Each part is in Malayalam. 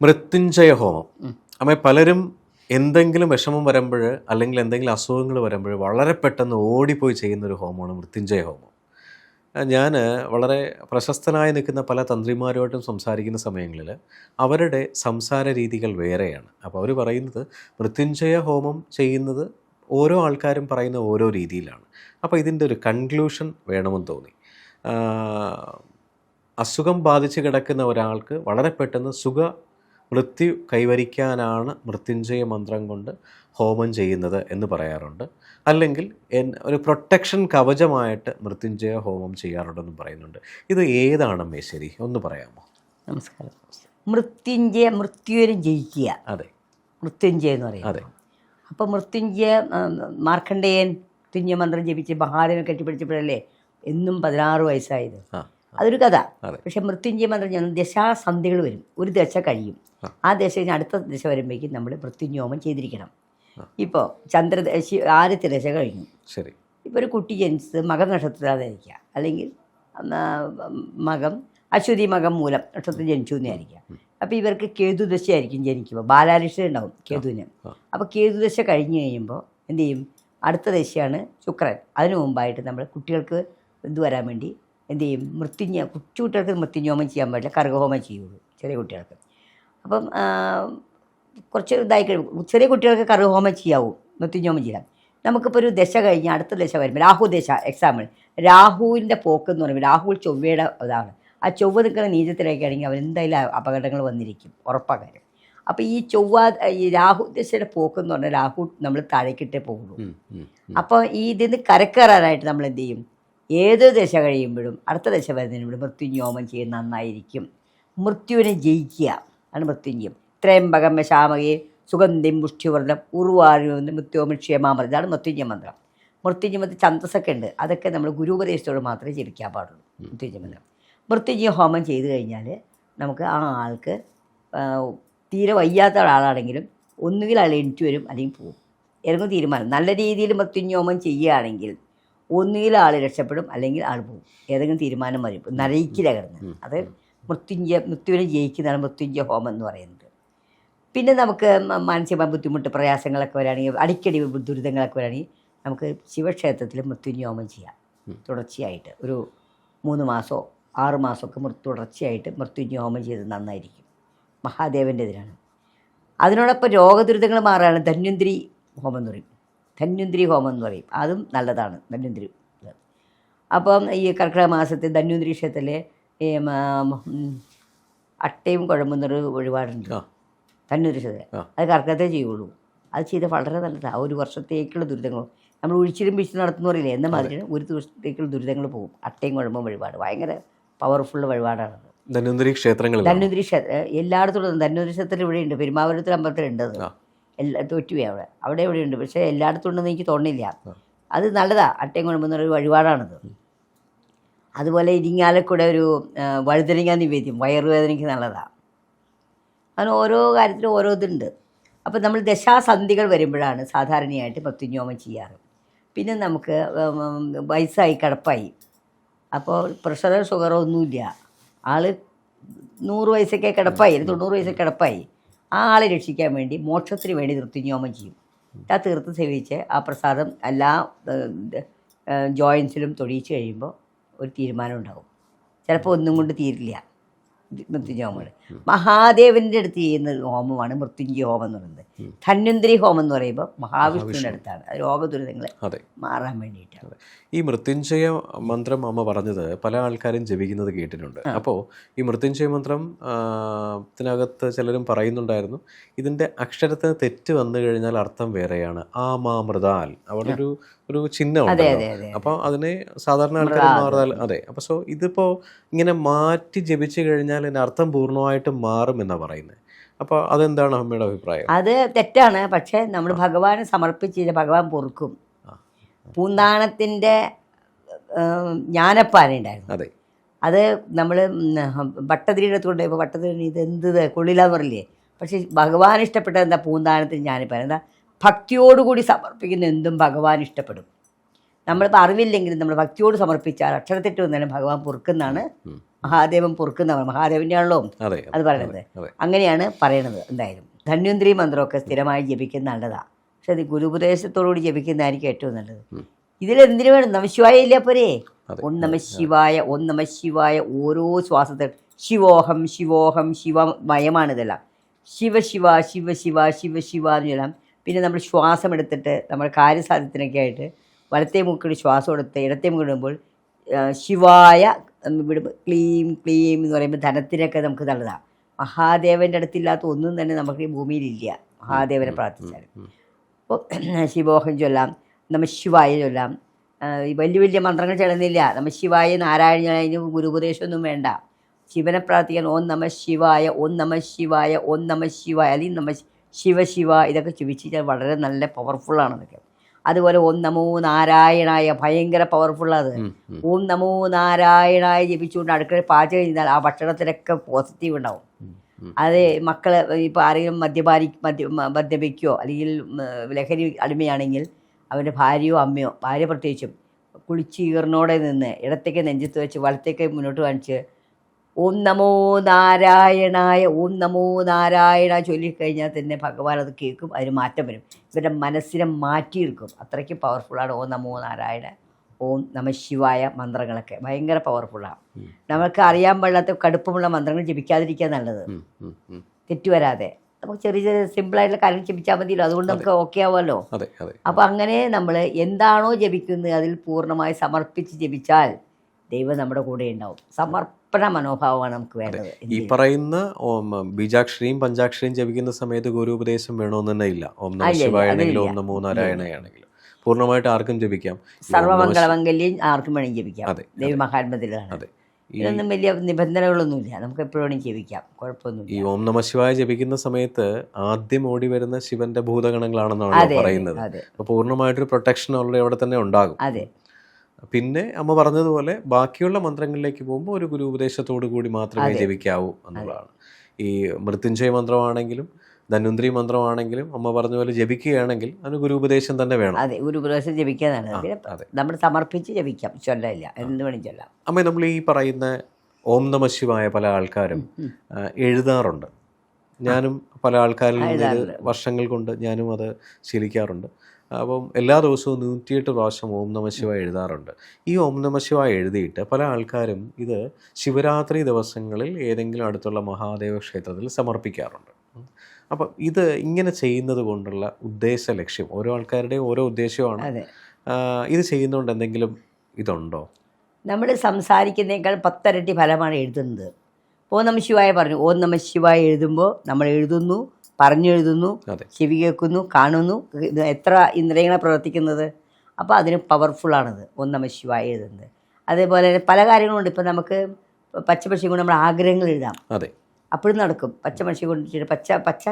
മൃത്യുഞ്ജയ ഹോമം അമ്മ പലരും എന്തെങ്കിലും വിഷമം വരുമ്പോൾ അല്ലെങ്കിൽ എന്തെങ്കിലും അസുഖങ്ങൾ വരുമ്പോൾ വളരെ പെട്ടെന്ന് ഓടിപ്പോയി ചെയ്യുന്ന ഒരു ഹോമമാണ് മൃത്യുഞ്ജയ ഹോമം ഞാൻ വളരെ പ്രശസ്തനായി നിൽക്കുന്ന പല തന്ത്രിമാരുമായിട്ടും സംസാരിക്കുന്ന സമയങ്ങളിൽ അവരുടെ സംസാര രീതികൾ വേറെയാണ്. അപ്പോൾ അവർ പറയുന്നത് മൃത്യുഞ്ജയ ഹോമം ചെയ്യുന്നത് ഓരോ ആൾക്കാരും പറയുന്ന ഓരോ രീതിയിലാണ്. അപ്പോൾ ഇതിന്റെ ഒരു കൺക്ലൂഷൻ വേണമെന്ന് തോന്നി. അസുഖം ബാധിച്ച് കിടക്കുന്ന ഒരാൾക്ക് വളരെ പെട്ടെന്ന് സുഖ മൃത്യു കൈവരിക്കാനാണ് മൃത്യുഞ്ജയ മന്ത്രം കൊണ്ട് ഹോമം ചെയ്യുന്നത് എന്ന് പറയാറുണ്ട്. അല്ലെങ്കിൽ ഒരു പ്രൊട്ടക്ഷൻ കവചമായിട്ട് മൃത്യുഞ്ജയ ഹോമം ചെയ്യാറുണ്ടെന്നും പറയുന്നുണ്ട്. ഇത് ഏതാണ് മേശ്ശേരി ഒന്ന് പറയാമോ? നമസ്കാരം. മൃത്യുഞ്ജയ മൃത്യുവിനെ ജയിക്കുക. അതെ. മൃത്യുഞ്ജയ എന്ന് പറയുന്നത്. അതെ. അപ്പോൾ മൃത്യുഞ്ജയ മാർക്കണ്ഡേയൻ മൃത്യുഞ്ജയ മന്ത്രം ജപിച്ച് മഹാദേവൻ കെട്ടിപ്പിടിച്ചപ്പോഴല്ലേ എന്നും പതിനാറ് വയസ്സായത്. ആ. അതൊരു കഥ. പക്ഷെ മൃത്യുഞ്ജയ മന്ത്രം ചെന്ന ദശാസന്ധികൾ വരും. ഒരു ദശ കഴിയും. ആ. ദശ കഴിഞ്ഞ് അടുത്ത ദശ വരുമ്പോഴേക്കും നമ്മൾ മൃത്യുഞ്ജോമം ചെയ്തിരിക്കണം. ഇപ്പോൾ ചന്ദ്രദശ ആദ്യത്തെ ദശ കഴിഞ്ഞു. ശരി. ഇപ്പോൾ ഒരു കുട്ടി ജനിച്ചത് മകം നക്ഷത്രത്തിലായിരിക്കുക. അല്ലെങ്കിൽ മകം അശ്വതി മകം മൂലം നക്ഷത്രത്തിൽ ജനിച്ചു എന്നായിരിക്കുക അപ്പോൾ ഇവർക്ക് കേതുദശയായിരിക്കും ജനിക്കുമ്പോൾ. ബാലാരിഷ്ട ഉണ്ടാവും കേതുവിന്. അപ്പോൾ കേതുദശ കഴിഞ്ഞ് കഴിയുമ്പോൾ എന്ത് ചെയ്യും? അടുത്ത ദശയാണ് ശുക്രൻ. അതിനു മുമ്പായിട്ട് നമ്മൾ കുട്ടികൾക്ക് ഇത് വരാൻ വേണ്ടി എന്ത് ചെയ്യും? മൃത്യുഞ്ഞ കൊച്ചു കുട്ടികൾക്ക് മൃത്യുഞ്ഞോമം ചെയ്യാൻ പാടില്ല. കർഗഹോമം ചെയ്യുള്ളൂ ചെറിയ കുട്ടികൾക്ക്. അപ്പം കുറച്ച് ഇതായി കഴിയും ചെറിയ കുട്ടികൾക്ക് കർഗഹോമം ചെയ്യാവൂ മൃത്യുഞ്ഞോമം ചെയ്യാം നമുക്കിപ്പോൾ ഒരു ദശ കഴിഞ്ഞ് അടുത്ത ദശ വരുമ്പോൾ രാഹു ദശ എക്സാമ്പിൾ രാഹുവിന്റെ പോക്ക് എന്ന് പറയുമ്പോൾ രാഹുൽ ചൊവ്വയുടെ ഇതാണ്. ആ ചൊവ്വ നിൽക്കുന്ന നീചത്തിലേക്കാണെങ്കിൽ അവൻ എന്തായാലും അപകടങ്ങൾ വന്നിരിക്കും ഉറപ്പാണ് കാര്യം അപ്പോൾ ഈ ചൊവ്വ ഈ രാഹു ദശയുടെ പോക്ക് എന്ന് പറഞ്ഞാൽ രാഹു നമ്മൾ താഴേക്കിട്ടേ പോകുള്ളൂ. അപ്പോൾ ഈ ഇതിൽ നിന്ന് കരക്കയറാനായിട്ട് നമ്മൾ എന്ത് ചെയ്യും? ഏത് ദശ കഴിയുമ്പോഴും അടുത്ത ദശ വരുന്നതിന് മുമ്പ് മൃത്യുഞ്ജോമം ചെയ്യുന്ന നന്നായിരിക്കും. മൃത്യുവിനെ ജയിക്കുക ആണ് മൃത്യുഞ്ജയം. ത്രയംബകം ശാമകയെ സുഗന്ധിം മുഷ്ടിവർണം ഉറുവാഴുന്ന മൃത്യോമ ക്ഷേമാമൃതം ഇതാണ് മൃത്യുഞ്ജയ മന്ത്രം. മൃത്യുഞ്ജയ മന്ത്രം ഛന്തസ്സൊക്കെ ഉണ്ട്. അതൊക്കെ നമ്മൾ ഗുരുപദേശത്തോട് മാത്രമേ ജപിക്കാൻ പാടുള്ളൂ. മൃത്യുഞ്ജയ മന്ത്രം. മൃത്യുഞ്ജയ ഹോമം ചെയ്ത് കഴിഞ്ഞാൽ നമുക്ക് ആ ആൾക്ക് തീരെ വയ്യാത്ത ഒരാളാണെങ്കിലും ഒന്നുകിൽ അയാൾ എണിറ്റ് വരും അല്ലെങ്കിൽ പോകും ഏതെങ്കിലും തീരുമാനം. നല്ല രീതിയിൽ മൃത്യുഞ്ജോമം ചെയ്യുകയാണെങ്കിൽ ഒന്നുകിൽ ആൾ രക്ഷപ്പെടും അല്ലെങ്കിൽ ആൾ പോകും. ഏതെങ്കിലും തീരുമാനം വരും. നരയിക്കില്ല കിടന്ന്. അത് മൃത്യുഞ്ജയ മൃത്യുവിനെ ജയിക്കുന്നതാണ് മൃത്യുഞ്ജയ ഹോമം എന്ന് പറയുന്നത്. പിന്നെ നമുക്ക് മാനസികമായ ബുദ്ധിമുട്ട് പ്രയാസങ്ങളൊക്കെ വരാണെങ്കിൽ അടിക്കടി ദുരിതങ്ങളൊക്കെ വരാണെങ്കിൽ നമുക്ക് ശിവക്ഷേത്രത്തിൽ മൃത്യുഞ്ജയ ഹോമം ചെയ്യാം. തുടർച്ചയായിട്ട്. ഒരു മൂന്ന് മാസമോ ആറ് മാസമൊക്കെ മൃ തുടർച്ചയായിട്ട് മൃത്യുഞ്ജയ ഹോമം ചെയ്ത് നന്നായിരിക്കും. മഹാദേവന്റെ ഇതിനാണ് അതിനോടൊപ്പം രോഗദുരിതങ്ങൾ മാറാണ് ധന്വന്തിരി ഹോമം എന്ന് പറയും. ധന്വന്തിരി ഹോമം എന്ന് പറയും. അതും നല്ലതാണ്. ധന്വന്തിരി. അപ്പം ഈ കർക്കിടക മാസത്തിൽ ധന്വന്തിരി ക്ഷേത്രത്തിലെ അട്ടയും കുഴമ്പെന്നൊരു ഒരു ഒഴിപാടുണ്ട് ധന്വന്തിരി ക്ഷേത്രത്തിൽ അത് കർക്കിടത്തെ ചെയ്യുള്ളൂ. അത് ചെയ്ത് വളരെ നല്ലതാണ് ആ ഒരു വർഷത്തേക്കുള്ള ദുരിതങ്ങൾ. നമ്മൾ ഒഴിച്ചിലും പിടിച്ച് നടത്തുന്ന പറയില്ലേ എന്ന മാതിരി ഒരു ദിവസത്തേക്കുള്ള ദുരിതങ്ങൾ പോകും. അട്ടയും കുഴമ്പും വഴിപാട്. ഭയങ്കര പവർഫുൾ വഴിപാടാണ് ധന്വന്തിരി ക്ഷേത്രങ്ങൾ ധന്വന്തിരി ക്ഷേത്രം എല്ലായിടത്തും ധന്വന്തിരി ക്ഷേത്രത്തിൽ ഇവിടെയുണ്ട്. പെരുമാവരത്തിൽ അമ്പലത്തിലുണ്ട് അത്. എല്ലാ തോറ്റുപോയി അവിടെ. അവിടെ ഇവിടെയുണ്ട് പക്ഷേ എല്ലായിടത്തും ഉണ്ടെന്ന് എനിക്ക് തോന്നുന്നില്ല. അത് നല്ലതാ. അട്ടയും കുഴമ്പെന്നൊരു വഴിപാടാണത്. അതുപോലെ ഇരിങ്ങാലക്കൂടെ ഒരു വഴുതനങ്ങ നിവേദ്യം വയറുവേദനയ്ക്ക് നല്ലതാണ് അങ്ങനെ ഓരോ കാര്യത്തിലും ഓരോ ഇതുണ്ട്. അപ്പോൾ നമ്മൾ ദശാസന്ധികൾ വരുമ്പോഴാണ് സാധാരണയായിട്ട് മൃത്യുഞ്ജോമം ചെയ്യാറ്. പിന്നെ നമുക്ക് വയസ്സായി കിടപ്പായി. അപ്പോൾ പ്രഷറോ ഷുഗറോ ഒന്നുമില്ല. ആൾ നൂറ് വയസ്സൊക്കെ കിടപ്പായി തൊണ്ണൂറ് വയസ്സൊക്കെ കിടപ്പായി. ആ ആളെ രക്ഷിക്കാൻ വേണ്ടി മോക്ഷത്തിന് വേണ്ടി മൃത്യുഞ്ജോമം ചെയ്യും. ആ തീർത്ത് സേവിച്ച് ആ പ്രസാദം എല്ലാ ജോയിൻസിലും തൊടിയിച്ച് കഴിയുമ്പോൾ ഒരു തീരുമാനം ഉണ്ടാകും. ചിലപ്പോൾ ഒന്നും കൊണ്ട് തീരില്ല. മൃത്യുഞ്ജയ മഹാദേവന്റെ അടുത്ത് ചെയ്യുന്ന ഹോമമാണ് മൃത്യുഞ്ജയ ഹോമം എന്ന് പറയുന്നത്. ധന്വന്തരി ഹോമം എന്ന് പറയുമ്പോൾ മഹാവിഷ്ണുവിന്റെ അടുത്താണ്. രോഗ രോഗദുരിതങ്ങളെ മാറാൻ വേണ്ടിയിട്ടാണ്. ഈ മൃത്യുഞ്ജയ മന്ത്രം അമ്മ പറഞ്ഞത് പല ആൾക്കാരും ജപിക്കുന്നത് കേട്ടിട്ടുണ്ട്. അപ്പോൾ ഈ മൃത്യുഞ്ജയ മന്ത്രം ഇതിനകത്ത് ത്തിനകത്ത് ചിലരും പറയുന്നുണ്ടായിരുന്നു ഇതിന്റെ അക്ഷരത്തിന് തെറ്റ് വന്നു കഴിഞ്ഞാൽ അർത്ഥം വേറെയാണ്. ആ ആമാമൃതാൽ. അവിടെ ഒരു ഒരു ചിഹ്നമാണ് അപ്പോൾ അതിനെ സാധാരണ ആൾക്കാർ മാറുന്നാൽ അതെ. അപ്പോൾ സോ ഇതിപ്പോ ഇങ്ങനെ മാറ്റി ജപിച്ചു കഴിഞ്ഞാൽ ഇതിന്റെ അർത്ഥം പൂർണമായിട്ട് മാറും എന്നാ പറയുന്നത് അപ്പോൾ അതെന്താണ് അമ്മയുടെ അഭിപ്രായം? അത് തെറ്റാണ്. പക്ഷേ നമ്മൾ ഭഗവാനെ സമർപ്പിച്ചില്ല ഭഗവാൻ പൊറുക്കും. ആ. പൂന്താനത്തിന്റെ ജ്ഞാനപ്പാനുണ്ടായിരുന്നു അതെ. അത് നമ്മൾ ഭട്ടതിരിയുടെ അടുത്ത് കൊണ്ടുപോയപ്പോൾ ഭട്ടതിരി ഇത് എന്ത് കൊള്ളില്ലാന്ന് പറയില്ലേ പക്ഷേ ഭഗവാൻ ഇഷ്ടപ്പെട്ടത് എന്താ? പൂന്താനത്തിന് ജ്ഞാനപ്പാൻ എന്താ? ഭക്തിയോടുകൂടി സമർപ്പിക്കുന്ന എന്തും ഭഗവാൻ ഇഷ്ടപ്പെടും. നമ്മളിപ്പോൾ അറിവില്ലെങ്കിലും നമ്മൾ ഭക്തിയോട് സമർപ്പിച്ചാൽ അക്ഷരത്തിട്ട് വന്നാലും ഭഗവാൻ പൊറുക്കുന്നതാണ്. മഹാദേവൻ പൊറുക്കുന്നവർ മഹാദേവന്റെ ആണല്ലോ അതെ. പറയുന്നത്. അങ്ങനെയാണ് പറയണത് എന്തായാലും. ധന്വന്തിരി മന്ത്രമൊക്കെ സ്ഥിരമായി ജപിക്കുന്ന നല്ലതാണ് പക്ഷെ അത് ഗുരുപദേശത്തോടുകൂടി ജപിക്കുന്നതായിരിക്കും ഏറ്റവും നല്ലത്. ഇതിലെന്തിനു വേണം? നമശിവായ ഇല്ല പോരേ. ഒന്ന് നമ ശിവായ ഒന്ന് നമ ശിവായ ഓരോ ശ്വാസത്തിൽ ശിവോഹം ശിവോഹം ശിവമയമാണ് ഇതെല്ലാം. ശിവ ശിവ ശിവ ശിവ ശിവ ശിവ എന്ന് ചൊല്ലാം പിന്നെ നമ്മൾ ശ്വാസം എടുത്തിട്ട് നമ്മൾ കാര്യസാധ്യത്തിനൊക്കെ ആയിട്ട് വലത്തേ മൂക്കിൽ ശ്വാസം എടുത്ത് ഇടത്തേ മൂക്കിൽ ഇടുമ്പോൾ ശിവായ വിടുമ്പോൾ ക്ലീം ക്ലീം എന്ന് പറയുമ്പോൾ ധനത്തിനൊക്കെ നമുക്ക് നല്ലതാണ്. മഹാദേവന്റെ അടുത്തില്ലാത്ത ഒന്നും തന്നെ നമുക്ക് ഈ ഭൂമിയിലില്ല. മഹാദേവനെ പ്രാർത്ഥിച്ചാൽ. അപ്പോൾ ശിവോഹം ചൊല്ലാം നമ്മൾ ശിവായ ചൊല്ലാം. വലിയ വലിയ മന്ത്രങ്ങൾ ചെല്ലുന്നില്ല. നമ്മൾ ശിവായ നാരായണ അതിന് ഗുരുപദേശമൊന്നും വേണ്ട. ശിവനെ പ്രാർത്ഥിക്കാൻ ഓം നമ ശിവായ ഓം നമ ശിവായ ഓം നമ ശിവായ അല്ലെങ്കിൽ നമ ശിവ ശിവ ഇതൊക്കെ ചുവിച്ചാൽ വളരെ നല്ല പവർഫുള്ളാണ് അതൊക്കെ അതുപോലെ ഓം നമോ നാരായണായ ഭയങ്കര പവർഫുള്ളത്. ഓം നമോ നാരായണായ ജപിച്ചുകൊണ്ട് അടുക്കള പാചകം ചെയ്താൽ ആ ഭക്ഷണത്തിലൊക്കെ പോസിറ്റീവ് ഉണ്ടാവും. അത് മക്കൾ ഇപ്പോൾ ആരെങ്കിലും മദ്യപാനി മദ്യ മദ്യപിക്കുകയോ അല്ലെങ്കിൽ ലഹരി അടിമയാണെങ്കിൽ അവന്റെ ഭാര്യയോ അമ്മയോ ഭാര്യ പ്രത്യേകിച്ചും കുളിച്ച് ഈർന്നോടെ നിന്ന് ഇടത്തേക്ക് നെഞ്ചത്ത് വെച്ച് വലത്തേക്ക് മുന്നോട്ട് കാണിച്ച് ഓം നമോ നാരായണായ ഓം നമോ നാരായണ ചൊല്ലിക്കഴിഞ്ഞാൽ തന്നെ ഭഗവാൻ അത് കേൾക്കും അതിന് മാറ്റം വരും. ഇവരുടെ മനസ്സിനെ മാറ്റിയെടുക്കും അത്രയ്ക്ക് പവർഫുള്ളാണ് ഓം നമോ നാരായണ ഓം നമ ശിവായ മന്ത്രങ്ങളൊക്കെ. ഭയങ്കര പവർഫുള്ളാണ്. നമുക്ക് അറിയാൻ പാടില്ലാത്ത കടുപ്പമുള്ള മന്ത്രങ്ങൾ ജപിക്കാതിരിക്കുക നല്ലത്. തെറ്റുവരാതെ നമുക്ക് ചെറിയ ചെറിയ സിമ്പിളായിട്ടുള്ള കാര്യം ജപിച്ചാൽ മതിയല്ലോ. അതുകൊണ്ട് നമുക്ക് ഓക്കെ ആവുമല്ലോ. അപ്പോൾ അങ്ങനെ നമ്മൾ എന്താണോ ജപിക്കുന്നത് അതിൽ പൂർണമായി സമർപ്പിച്ച് ജപിച്ചാൽ ദൈവം നമ്മുടെ കൂടെ ഉണ്ടാവും. സമർപ്പണ മനോഭാവമാണ് നമുക്ക് വേണ്ടത് ഈ പറയുന്ന ഓം ബീജാക്ഷരിയും പഞ്ചാക്ഷരിയും ജപിക്കുന്ന സമയത്ത് ഗുരുപദേശം വേണമെന്ന് തന്നെ ഇല്ല. ഓം നമ ഇല്ല, ഇല്ല, ശിവായ ആണെങ്കിലും ഓം. നമോ നാരായണയാണെങ്കിലും. പൂർണമായിട്ട് ആർക്കും ജപിക്കാം. സർവമംഗളമംഗല്യം ആർക്കും വേണമെങ്കിൽ ജപിക്കാം. ദേവി മഹാത്മത്തിലാണ് അതെ. ഇതൊന്നും വലിയ നിബന്ധനകളൊന്നുമില്ല. നമുക്ക് എപ്പോഴും ജപിക്കാം. കുഴപ്പമൊന്നും ഈ ഓം നമ ശിവായ ജപിക്കുന്ന സമയത്ത് ആദ്യം ഓടി വരുന്ന ശിവന്റെ ഭൂതഗണങ്ങളാണെന്നാണ് പറയുന്നത്. പൂർണമായിട്ടൊരു പ്രൊട്ടക്ഷൻ ഉള്ള അവിടെ തന്നെ ഉണ്ടാകും. അതെ. പിന്നെ അമ്മ പറഞ്ഞതുപോലെ ബാക്കിയുള്ള മന്ത്രങ്ങളിലേക്ക് പോകുമ്പോൾ ഒരു ഗുരു ഉപദേശത്തോടു കൂടി മാത്രമേ. ജപിക്കാവൂ എന്നുള്ളതാണ്. ഈ മൃത്യുഞ്ജയ മന്ത്രമാണെങ്കിലും ധന്വന്ത്രി മന്ത്രമാണെങ്കിലും അമ്മ പറഞ്ഞ പോലെ ജപിക്കുകയാണെങ്കിൽ അതിന് ഗുരു ഉപദേശം തന്നെ വേണം. അതെ ഗുരു ഉപദേശം ജപിക്കാതാണ് പിന്നെ നമ്മൾ സമർപ്പിച്ച് ജപിക്കാം ചൊല്ലില്ല എന്ത് വേണം ചൊല്ലാം. അമ്മ നമ്മൾ ഈ പറയുന്ന ഓം നമ ശിവായ പല ആൾക്കാരും എഴുതാറുണ്ട്. ഞാനും പല ആൾക്കാരിൽ നിന്ന് വർഷങ്ങൾ കൊണ്ട് ഞാനും അത് ശീലിക്കാറുണ്ട്. അപ്പം എല്ലാ ദിവസവും നൂറ്റിയെട്ട് പ്രാവശ്യം ഓം നമ ശിവ എഴുതാറുണ്ട്. ഈ ഓം നമ ശിവ എഴുതിയിട്ട് പല ആൾക്കാരും ഇത് ശിവരാത്രി ദിവസങ്ങളിൽ ഏതെങ്കിലും അടുത്തുള്ള മഹാദേവ ക്ഷേത്രത്തിൽ സമർപ്പിക്കാറുണ്ട്. അപ്പം ഇത് ഇങ്ങനെ ചെയ്യുന്നത് കൊണ്ടുള്ള ഉദ്ദേശ ലക്ഷ്യം ഓരോ ആൾക്കാരുടെയും ഓരോ ഉദ്ദേശമാണ് ഇത് ചെയ്യുന്നതുകൊണ്ട് എന്തെങ്കിലും ഇതുണ്ടോ? നമ്മൾ സംസാരിക്കുന്നേക്കാൾ പത്തരട്ടി ഫലമാണ് എഴുതുന്നത്. ഓം നമ ശിവായ പറഞ്ഞു. ഓം നമ ശിവായ എഴുതുമ്പോൾ നമ്മൾ എഴുതുന്നു. പറഞ്ഞെഴുതുന്നു എഴുതുന്നു ചെവി കേൾക്കുന്നു കാണുന്നു. എത്ര ഇന്ദ്രിയങ്ങളെ പ്രവർത്തിക്കുന്നത്? അപ്പോൾ അതിന് പവർഫുള്ളാണത് ഒന്നമ നമ ശിവായ എഴുതുന്നത്. അതേപോലെ തന്നെ പല കാര്യങ്ങളുണ്ട്. ഇപ്പം നമുക്ക് പച്ചപക്ഷി കൊണ്ട് നമ്മൾ ആഗ്രഹങ്ങൾ എഴുതാം. അതെ. അപ്പോഴും നടക്കും. പച്ചമഷി കൊണ്ട് പച്ച പച്ച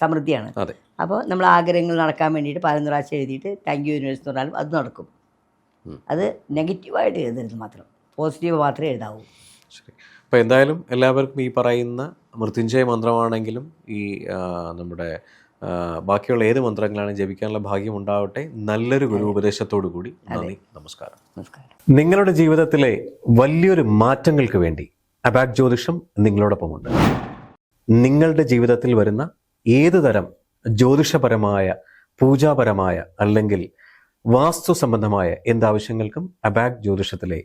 സമൃദ്ധിയാണ്. അപ്പോൾ നമ്മൾ ആഗ്രഹങ്ങൾ നടക്കാൻ വേണ്ടിയിട്ട് പതിനൊന്ന് പ്രാവശ്യം എഴുതിയിട്ട് താങ്ക് യു യൂണിവേഴ്സ് എന്ന് പറഞ്ഞാലും അത് നടക്കും. അത് നെഗറ്റീവായിട്ട് എഴുതരുത് മാത്രം. പോസിറ്റീവ് മാത്രമേ എഴുതാവൂ. അപ്പോൾ എന്തായാലും എല്ലാവർക്കും ഈ പറയുന്ന മൃത്യുഞ്ജയ മന്ത്രമാണെങ്കിലും ഈ നമ്മുടെ ബാക്കിയുള്ള ഏത് മന്ത്രങ്ങളാണ് ജപിക്കാനുള്ള ഭാഗ്യം ഉണ്ടാവട്ടെ. നല്ലൊരു ഗുരു ഉപദേശത്തോടു കൂടി നന്ദി. നമസ്കാരം. നമസ്കാരം. നിങ്ങളുടെ ജീവിതത്തിലെ വലിയൊരു മാറ്റങ്ങൾക്ക് വേണ്ടി അബാക് ജ്യോതിഷം നിങ്ങളോടൊപ്പമുണ്ട്. നിങ്ങളുടെ ജീവിതത്തിൽ വരുന്ന ഏത് തരം ജ്യോതിഷപരമായ പൂജാപരമായ അല്ലെങ്കിൽ വാസ്തു സംബന്ധമായ എന്താവശ്യങ്ങൾക്കും അബാക് ജ്യോതിഷത്തിലെ